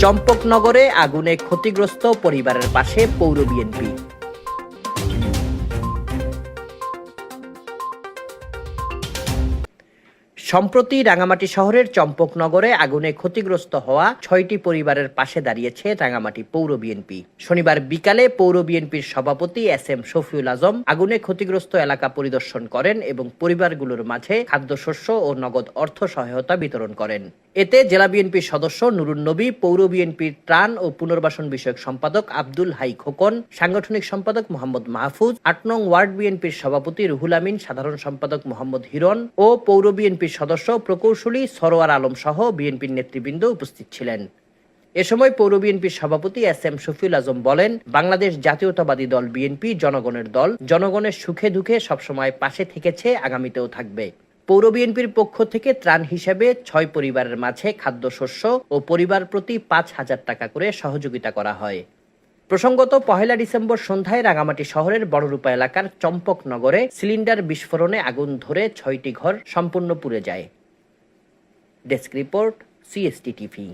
চম্পকনগরে আগুনে ক্ষতিগ্রস্ত পরিবারের পাশে পৌর বিএনপি। সম্প্রতি রাঙামাটি শহরের চম্পকনগরে আগুনে ক্ষতিগ্রস্ত হওয়া ছয়টি পরিবারের পাশে দাঁড়িয়েছে রাঙামাটি পৌর বিএনপি। শনিবার বিকালে পৌর বিএনপির সভাপতি এস এম শফিউল আজম আগুনে ক্ষতিগ্রস্ত এলাকা পরিদর্শন করেন এবং পরিবারগুলোর মাঝে খাদ্যশস্য ও নগদ অর্থ সহায়তা বিতরণ করেন। এতে জেলা বিএনপির সদস্য নুরুন নবী, পৌর বিএনপির ত্রাণ ও পুনর্বাসন বিষয়ক সম্পাদক আব্দুল হাই খোকন, সাংগঠনিক সম্পাদক মোহাম্মদ মাহফুজ, আট নং ওয়ার্ড বিএনপির সভাপতি রুহুল আমিন, সাধারণ সম্পাদক মোহাম্মদ হিরন ও পৌর বিএনপির সদস্য প্রকৌশলী সরোয়ার আলম সহ বিএনপির নেতৃবৃন্দ উপস্থিত ছিলেন। এ সময় পৌর বিএনপির সভাপতি এস এম শফিউল আজম বলেন, বাংলাদেশ জাতীয়তাবাদী দল বিএনপি জনগণের দল, জনগণের সুখে দুঃখে সবসময় পাশে থেকেছে, আগামীতেও থাকবে। পৌর বিএনপির পক্ষ থেকে ত্রাণ হিসেবে ছয় পরিবারের মাঝে খাদ্যশস্য ও পরিবার প্রতি পাঁচ হাজার টাকা করে সহযোগিতা করা হয়। প্রসঙ্গত, পহেলা ডিসেম্বর সন্ধ্যায় রাঙামাটি শহরের বড়রূপা এলাকার চম্পকনগরে সিলিন্ডার বিস্ফোরণে আগুন ধরে ছয়টি ঘর সম্পূর্ণ পুড়ে যায়। Desk report, CST TV.